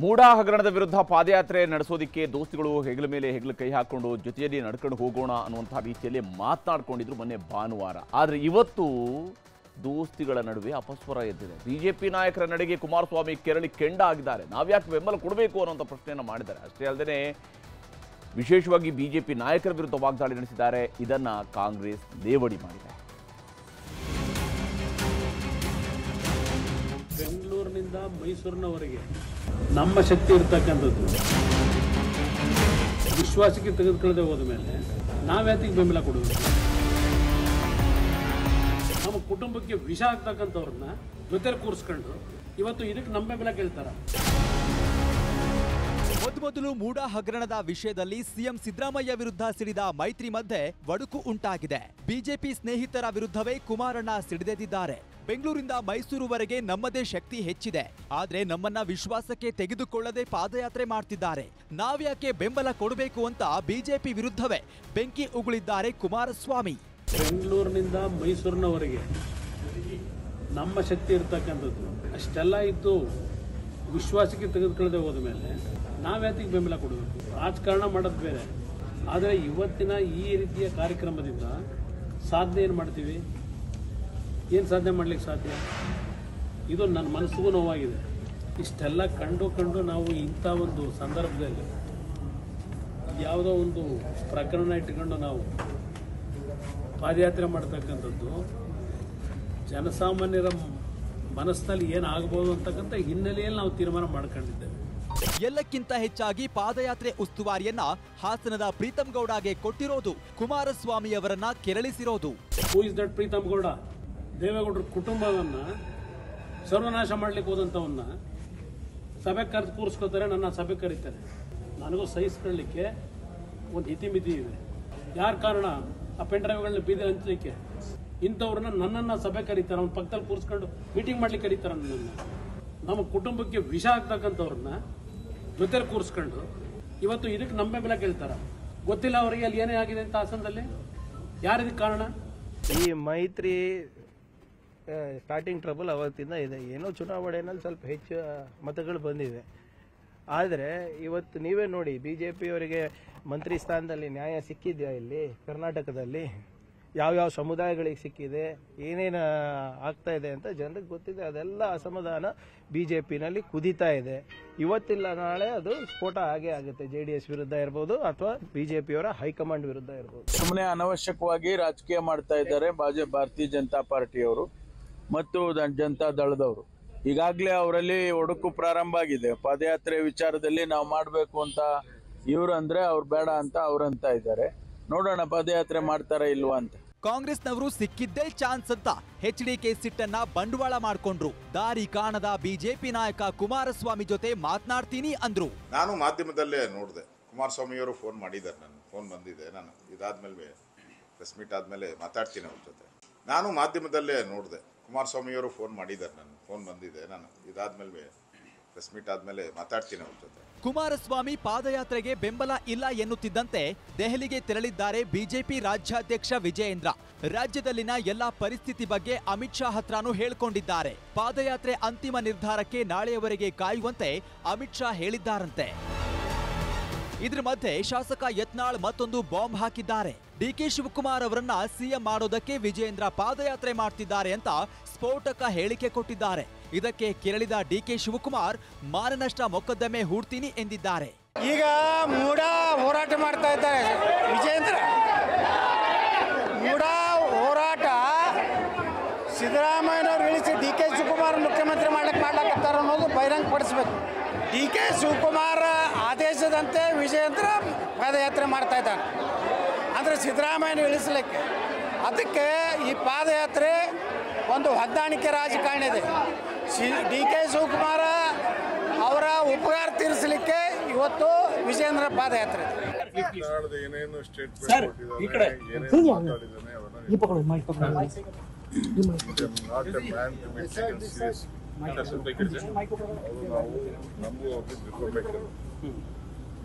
ಮೂಡಾ ಹಗರಣದ ವಿರುದ್ಧ ಪಾದಯಾತ್ರೆ ನಡೆಸೋದಿಕ್ಕೆ ದೋಸ್ತಿಗಳು ಹೆಗಲ ಮೇಲೆ ಹೆಗಲು ಕೈ ಹಾಕೊಂಡು ಜೊತೆಯಲ್ಲಿ ನಡ್ಕೊಂಡು ಹೋಗೋಣ ಅನ್ನುವಂಥ ರೀತಿಯಲ್ಲಿ ಮಾತನಾಡ್ಕೊಂಡಿದ್ರು ಮೊನ್ನೆ ಭಾನುವಾರ. ಆದರೆ ಇವತ್ತು ದೋಸ್ತಿಗಳ ನಡುವೆ ಅಪಸ್ವರ ಎದ್ದಿದೆ. ಬಿಜೆಪಿ ನಾಯಕರ ನಡೆಗೆ ಕುಮಾರಸ್ವಾಮಿ ಕೆರಳಿ ಕೆಂಡ ಆಗಿದ್ದಾರೆ. ನಾವ್ಯಾಕೆ ಬೆಂಬಲ ಕೊಡಬೇಕು ಅನ್ನುವಂಥ ಪ್ರಶ್ನೆಯನ್ನು ಮಾಡಿದ್ದಾರೆ. ಅಷ್ಟೇ ಅಲ್ಲದೆ ವಿಶೇಷವಾಗಿ ಬಿಜೆಪಿ ನಾಯಕರ ವಿರುದ್ಧ ವಾಗ್ದಾಳಿ ನಡೆಸಿದ್ದಾರೆ. ಇದನ್ನ ಕಾಂಗ್ರೆಸ್ ಲೇವಡಿ ಮಾಡಿದೆ. ಬೆಂಗಳೂರಿನಿಂದ ಮೈಸೂರಿನವರೆಗೆ ನಮ್ಮ ಶಕ್ತಿ ಇರ್ತಕ್ಕಂಥದ್ದು. ವಿಶ್ವಾಸಕ್ಕೆ ತೆಗೆದುಕೊಳ್ಳದೆ ಹೋದ ಮೇಲೆ ನಾವ್ಯಾತಿಗೆ ಬೆಂಬಲ ಕೊಡೋದು ನಮ್ಮ ಕುಟುಂಬಕ್ಕೆ ವಿಷ ಆಗ್ತಕ್ಕಂಥವ್ರನ್ನ ಜೊತೆ ಕೂರಿಸ್ಕೊಂಡು ಇವತ್ತು ಇದಕ್ಕೆ ನಮ್ಮ ಬೆಂಬಲ ಕೇಳ್ತಾರ? ಮೊದಮೊದಲು ಮೂಡಾ ಹಗರಣದ ವಿಷಯದಲ್ಲಿ ಸಿಎಂ ಸಿದ್ದರಾಮಯ್ಯ ವಿರುದ್ಧ ಸಿಡಿದ ಮೈತ್ರಿ ಮಧ್ಯೆ ಒಡುಕು ಉಂಟಾಗಿದೆ. ಬಿಜೆಪಿ ಸ್ನೇಹಿತರ ವಿರುದ್ಧವೇ ಕುಮಾರಣ್ಣ ಸಿಡಿದೆದ್ದಿದ್ದಾರೆ ಬೆಂಗಳೂರಿಂದ ಮೈಸೂರುವರೆಗೆ ನಮ್ಮದೇ ಶಕ್ತಿ ಹೆಚ್ಚಿದೆ. ಆದ್ರೆ ನಮ್ಮನ್ನ ವಿಶ್ವಾಸಕ್ಕೆ ತೆಗೆದುಕೊಳ್ಳದೆ ಪಾದಯಾತ್ರೆ ಮಾಡ್ತಿದ್ದಾರೆ. ನಾವ್ಯಾಕೆ ಬೆಂಬಲ ಕೊಡಬೇಕು ಅಂತ ಬಿಜೆಪಿ ವಿರುದ್ಧವೇ ಬೆಂಕಿ ಉಗುಳಿದ್ದಾರೆ ಕುಮಾರಸ್ವಾಮಿ. ಬೆಂಗಳೂರಿನಿಂದ ಮೈಸೂರಿನವರೆಗೆ ನಮ್ಮ ಶಕ್ತಿ ಇರ್ತಕ್ಕಂಥದ್ದು ಅಷ್ಟೆಲ್ಲ ಇದ್ದು ವಿಶ್ವಾಸಕ್ಕೆ ತೆಗೆದುಕೊಳ್ಳದೆ ಹೋದ ಮೇಲೆ ನಾವ್ಯಾತಿಗೆ ಬೆಂಬಲ ಕೊಡಬೇಕು. ರಾಜಕಾರಣ ಮಾಡೋದು ಬೇರೆ. ಆದರೆ ಇವತ್ತಿನ ಈ ರೀತಿಯ ಕಾರ್ಯಕ್ರಮದಿಂದ ಸಾಧನೆ ಏನು ಮಾಡ್ತೀವಿ? ಏನು ಸಾಧನೆ ಮಾಡ್ಲಿಕ್ಕೆ ಸಾಧ್ಯ? ಇದು ನನ್ನ ಮನಸ್ಸಿಗೂ ನೋವಾಗಿದೆ. ಇಷ್ಟೆಲ್ಲ ಕಂಡು ಕಂಡು ನಾವು ಇಂಥ ಒಂದು ಸಂದರ್ಭದಲ್ಲಿ ಯಾವುದೋ ಒಂದು ಪ್ರಕರಣ ಇಟ್ಕೊಂಡು ನಾವು ಪಾದಯಾತ್ರೆ ಮಾಡ್ತಕ್ಕಂಥದ್ದು ಜನಸಾಮಾನ್ಯರ ಮನಸ್ಸಿನಲ್ಲಿ ಏನಾಗಬಹುದು ಅಂತಕ್ಕಂಥ ಹಿನ್ನೆಲೆಯಲ್ಲಿ ನಾವು ತೀರ್ಮಾನ ಮಾಡ್ಕೊಂಡಿದ್ದೇವೆ. ಎಲ್ಲಕ್ಕಿಂತ ಹೆಚ್ಚಾಗಿ ಪಾದಯಾತ್ರೆ ಉಸ್ತುವಾರಿಯನ್ನ ಹಾಸನದ ಪ್ರೀತಂ ಗೌಡಗೆ ಕೊಟ್ಟಿರೋದು ಕುಮಾರಸ್ವಾಮಿ ಅವರನ್ನ ಕೆರಳಿಸಿರೋದು. Who is that Preetham Gowda? ದೇವೇಗೌಡರ ಕುಟುಂಬವನ್ನು ಸರ್ವನಾಶ ಮಾಡ್ಲಿಕ್ಕೆ ಹೋದಂಥವನ್ನ ಸಭೆ ಕರೆದು ಕೂರಿಸ್ಕೋತಾರೆ ನನ್ನ ಸಭೆ ಕರೀತಾರೆ. ನನಗೂ ಸಹಿಸ್ಕೊಳ್ಳಿಕ್ಕೆ ಒಂದು ಇತಿಮಿತಿ ಇದೆ. ಯಾರ ಕಾರಣ? ಆ ಪೆನ್ ಡ್ರೈವ್ಗಳನ್ನ ಬೀದಿ ಹಂಚಲಿಕ್ಕೆ. ಇಂಥವ್ರನ್ನ ನನ್ನನ್ನು ಸಭೆ ಕರೀತಾರೆ, ಅವ್ನ ಪಕ್ಕದಲ್ಲಿ ಕೂರಿಸ್ಕೊಂಡು ಮೀಟಿಂಗ್ ಮಾಡ್ಲಿಕ್ಕೆ ಕರೀತಾರೆ ನನ್ನನ್ನು. ನಮ್ಮ ಕುಟುಂಬಕ್ಕೆ ವಿಷ ಆಗ್ತಕ್ಕಂಥವ್ರನ್ನ ಜೊತೆಲಿ ಕೂರಿಸ್ಕೊಂಡು ಇವತ್ತು ಇದಕ್ಕೆ ನಮ್ಮ ಬೆಂಬಲ ಕೇಳ್ತಾರೆ. ಗೊತ್ತಿಲ್ಲ ಅವರಿಗೆ ಅಲ್ಲಿ ಏನೇ ಆಗಿದೆ ಅಂತ ಹಾಸನದಲ್ಲಿ? ಯಾರಿದಕ್ಕೆ ಕಾರಣ? ಈ ಮೈತ್ರಿ ಸ್ಟಾರ್ಟಿಂಗ್ ಟ್ರಬಲ್ ಅವತ್ತಿಂದ ಇದೆ. ಏನೋ ಚುನಾವಣೆಯಲ್ಲಿ ಸ್ವಲ್ಪ ಹೆಚ್ಚು ಮತಗಳು ಬಂದಿವೆ ಆದರೆ ಇವತ್ತು ನೀವೇ ನೋಡಿ ಬಿ ಜೆ ಪಿಯವರಿಗೆ ಮಂತ್ರಿ ಸ್ಥಾನದಲ್ಲಿ ನ್ಯಾಯ ಸಿಕ್ಕಿದೆಯಾ ಇಲ್ಲಿ, ಕರ್ನಾಟಕದಲ್ಲಿ? ಯಾವ್ಯಾವ ಸಮುದಾಯಗಳಿಗೆ ಸಿಕ್ಕಿದೆ, ಏನೇನು ಆಗ್ತಾ ಇದೆ ಅಂತ ಜನರಿಗೆ ಗೊತ್ತಿದೆ. ಅದೆಲ್ಲ ಅಸಮಾಧಾನ ಬಿ ಜೆ ಪಿನಲ್ಲಿ ಕುದೀತಾ ಇದೆ. ಇವತ್ತಿಲ್ಲ, ನಾಳೆ ಅದು ಸ್ಫೋಟ ಆಗೇ ಆಗುತ್ತೆ. ಜೆ ಡಿ ಎಸ್ ವಿರುದ್ಧ ಇರ್ಬೋದು ಅಥವಾ ಬಿ ಜೆ ಪಿಯವರ ಹೈಕಮಾಂಡ್ ವಿರುದ್ಧ ಇರ್ಬೋದು. ಸುಮ್ಮನೆ ಅನವಶ್ಯಕವಾಗಿ ರಾಜಕೀಯ ಮಾಡ್ತಾ ಇದ್ದಾರೆ ಭಾರತೀಯ ಜನತಾ ಪಾರ್ಟಿಯವರು. ಮತ್ತು ಜನತಾ ದಳದವರು. ಈಗಾಗಲೇ ಅವರಲ್ಲಿ ಒಡಕು ಪ್ರಾರಂಭ ಆಗಿದೆ. ಪಾದಯಾತ್ರೆ ವಿಚಾರದಲ್ಲಿ ನಾವು ಮಾಡಬೇಕು ಅಂತ ಇವರು ಅಂದ್ರೆ ಅವ್ರು ಬೇಡ ಅಂತ ಅವ್ರಂತ ಇದ್ದಾರೆ. ನೋಡೋಣ ಪಾದಯಾತ್ರೆ ಮಾಡ್ತಾರ ಇಲ್ವಾ ಅಂತ. ಕಾಂಗ್ರೆಸ್ನವರು ಸಿಕ್ಕಿದ್ದೇ ಚಾನ್ಸ್ ಅಂತ ಎಚ್ ಕೆ ಸಿಟ್ಟನ್ನ ಬಂಡವಾಳ ಮಾಡ್ಕೊಂಡ್ರು. ದಾರಿ ಕಾಣದ ಬಿಜೆಪಿ ನಾಯಕ ಕುಮಾರಸ್ವಾಮಿ ಜೊತೆ ಮಾತನಾಡ್ತೀನಿ ಅಂದ್ರು. ನಾನು ಮಾಧ್ಯಮದಲ್ಲೇ ನೋಡಿದೆ. ಕುಮಾರಸ್ವಾಮಿಯವರು ಫೋನ್ ಮಾಡಿದ್ದಾರೆ ನಾನು ಫೋನ್ ಬಂದಿದೆ ನಾನು. ಇದಾದ್ಮೇಲೆ ಪ್ರೆಸ್ ಮೀಟ್ ಆದಮೇಲೆ ಮಾತಾಡ್ತೀನಿ ಅವ್ರ ಜೊತೆ. ನಾನು ಮಾಧ್ಯಮದಲ್ಲೇ ನೋಡಿದೆ. ಕುಮಾರಸ್ವಾಮಿಯವರು ಫೋನ್ ಮಾಡಿದ್ದಾರೆ ನಾನು ಫೋನ್ ಬಂದಿದೆ, ನಾನು ಇದಾದ್ಮೇಲೆ ಪ್ರೆಸ್ ಮೀಟ್ ಆದ್ಮೇಲೆ ಮಾತಾಡ್ತೀನಿ ಅವ್ರ ಜೊತೆ. ಕುಮಾರಸ್ವಾಮಿ ಪಾದಯಾತ್ರೆಗೆ ಬೆಂಬಲ ಇಲ್ಲ ಎನ್ನುತ್ತಿದ್ದಂತೆ ದೆಹಲಿಗೆ ತೆರಳಿದ್ದಾರೆ ಬಿಜೆಪಿ ರಾಜ್ಯಾಧ್ಯಕ್ಷ ವಿಜಯೇಂದ್ರ. ರಾಜ್ಯದಲ್ಲಿನ ಎಲ್ಲಾ ಪರಿಸ್ಥಿತಿ ಬಗ್ಗೆ ಅಮಿತ್ ಶಾ ಹತ್ರನೂ ಹೇಳ್ಕೊಂಡಿದ್ದಾರೆ. ಪಾದಯಾತ್ರೆ ಅಂತಿಮ ನಿರ್ಧಾರಕ್ಕೆ ನಾಳೆಯವರೆಗೆ ಕಾಯುವಂತೆ ಅಮಿತ್ ಶಾ ಹೇಳಿದ್ದಾರಂತೆ. ಇದ್ರ ಮಧ್ಯೆ ಶಾಸಕ ಯತ್ನಾಳ್ ಮತ್ತೊಂದು ಬಾಂಬ್ ಹಾಕಿದ್ದಾರೆ. ಡಿಕೆ ಶಿವಕುಮಾರ್ ಅವರನ್ನ ಸಿಎಂ ಮಾಡೋದಕ್ಕೆ ವಿಜಯೇಂದ್ರ ಪಾದಯಾತ್ರೆ ಮಾಡ್ತಿದ್ದಾರೆ ಅಂತ ಸ್ಫೋಟಕ ಹೇಳಿಕೆ ಕೊಟ್ಟಿದ್ದಾರೆ. ಇದಕ್ಕೆ ಕೆರಳಿದ ಡಿಕೆ ಶಿವಕುಮಾರ್ ಮಾನನಷ್ಟ ಮೊಕದ್ದಮೆ ಹೂಡ್ತೀನಿ ಎಂದಿದ್ದಾರೆ. ಈಗ ಮೂಡ ಹೋರಾಟ ಮಾಡ್ತಾ ಇದ್ದಾರೆ. ವಿಜಯೇಂದ್ರ ಮೂಡ ಹೋರಾಟ ಸಿದ್ದರಾಮಯ್ಯನವ್ರು ಇಳಿಸಿ ಡಿ ಕೆ ಶಿವಕುಮಾರ್ ಮುಖ್ಯಮಂತ್ರಿ ಮಾಡಕ್ಕೆ ಮಾಡ್ಲಾಕತ್ತಾರ ಅನ್ನೋದು ಬಹಿರಂಗ ಪಡಿಸ್ಬೇಕು ಡಿ ಕೆ ಶಿವಕುಮಾರ್ ಆದೇಶದಂತೆ ವಿಜಯೇಂದ್ರ ಪಾದಯಾತ್ರೆ ಮಾಡ್ತಾ ಇದ್ದಾನೆ ಅಂದರೆ ಸಿದ್ದರಾಮಯ್ಯನ ಇಳಿಸ್ಲಿಕ್ಕೆ ಅದಕ್ಕೆ ಈ ಪಾದಯಾತ್ರೆ ಒಂದು ಹೊಂದಾಣಿಕೆ ರಾಜಕಾರಣ ಇದೆ ಸಿ ಡಿ ಕೆ ಶಿವಕುಮಾರ ಅವರ ಉಪಕಾರ ತೀರಿಸಲಿಕ್ಕೆ ಇವತ್ತು ವಿಜಯೇಂದ್ರ ಪಾದಯಾತ್ರೆ ಏನೇನು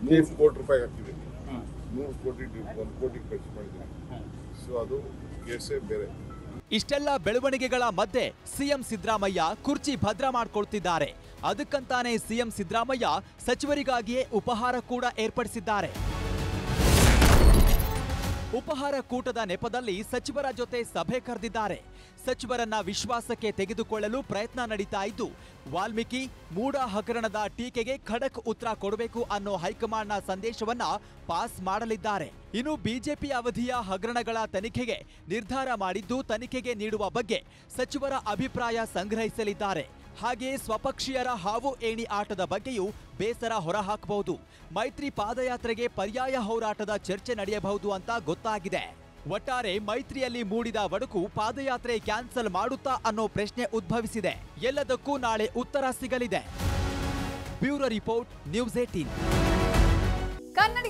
ನೂರು ಕೋಟಿ ರೂಪಾಯಿ ಹಾಕಿದ್ದೀವಿ ನೂರು ಕೋಟಿ ಒಂದು ಕೋಟಿ ಖರ್ಚು ಮಾಡಿದ್ದೀವಿ. ಸೊ ಅದು ಕೇಸೇ ಬೇರೆ. ಇಷ್ಟೆಲ್ಲ ಬೆಳವಣಿಗೆಗಳ ಮಧ್ಯೆ ಸಿಎಂ ಸಿದ್ದರಾಮಯ್ಯ ಕುರ್ಚಿ ಭದ್ರ ಮಾಡ್ಕೊಳ್ತಿದ್ದಾರೆ. ಅದಕ್ಕಂತಾನೆ ಸಿಎಂ ಸಿದ್ದರಾಮಯ್ಯ ಸಚಿವರಿಗಾಗಿಯೇ ಉಪಹಾರ ಕೂಡ ಏರ್ಪಡಿಸಿದ್ದಾರೆ. ಉಪಹಾರ ಕೂಟದ ನೆಪದಲ್ಲಿ ಸಚಿವರ ಜೊತೆ ಸಭೆ ಕರೆದಿದ್ದಾರೆ. ಸಚಿವರನ್ನ ವಿಶ್ವಾಸಕ್ಕೆ ತೆಗೆದುಕೊಳ್ಳಲು ಪ್ರಯತ್ನ ನಡೀತಾ ಇದ್ದು, ವಾಲ್ಮೀಕಿ ಮೂಡ ಹಗರಣದ ಟೀಕೆಗೆ ಖಡಕ್ ಉತ್ತರ ಕೊಡಬೇಕು ಅನ್ನೋ ಹೈಕಮಾಂಡ್ನ ಸಂದೇಶವನ್ನ ಪಾಸ್ ಮಾಡಲಿದ್ದಾರೆ. ಇನ್ನು ಬಿಜೆಪಿ ಅವಧಿಯ ಹಗರಣಗಳ ತನಿಖೆಗೆ ನಿರ್ಧಾರ ಮಾಡಿದ್ದು ತನಿಖೆಗೆ ನೀಡುವ ಬಗ್ಗೆ ಸಚಿವರ ಅಭಿಪ್ರಾಯ ಸಂಗ್ರಹಿಸಲಿದ್ದಾರೆ. ಹಾಗೆಯೇ ಸ್ವಪಕ್ಷೀಯರ ಹಾವು ಏಣಿ ಆಟದ ಬಗ್ಗೆಯೂ ಬೇಸರ ಹೊರಹಾಕಬಹುದು. ಮೈತ್ರಿ ಪಾದಯಾತ್ರೆಗೆ ಪರ್ಯಾಯ ಹೋರಾಟದ ಚರ್ಚೆ ನಡೆಯಬಹುದು ಅಂತ ಗೊತ್ತಾಗಿದೆ. ಒಟ್ಟಾರೆ ಮೈತ್ರಿಯಲ್ಲಿ ಮೂಡಿದ ಒಡಕು ಪಾದಯಾತ್ರೆ ಕ್ಯಾನ್ಸಲ್ ಮಾಡುತ್ತಾ ಅನ್ನೋ ಪ್ರಶ್ನೆ ಉದ್ಭವಿಸಿದೆ. ಎಲ್ಲದಕ್ಕೂ ನಾಳೆ ಉತ್ತರ ಸಿಗಲಿದೆ. Bureau report, news eighteen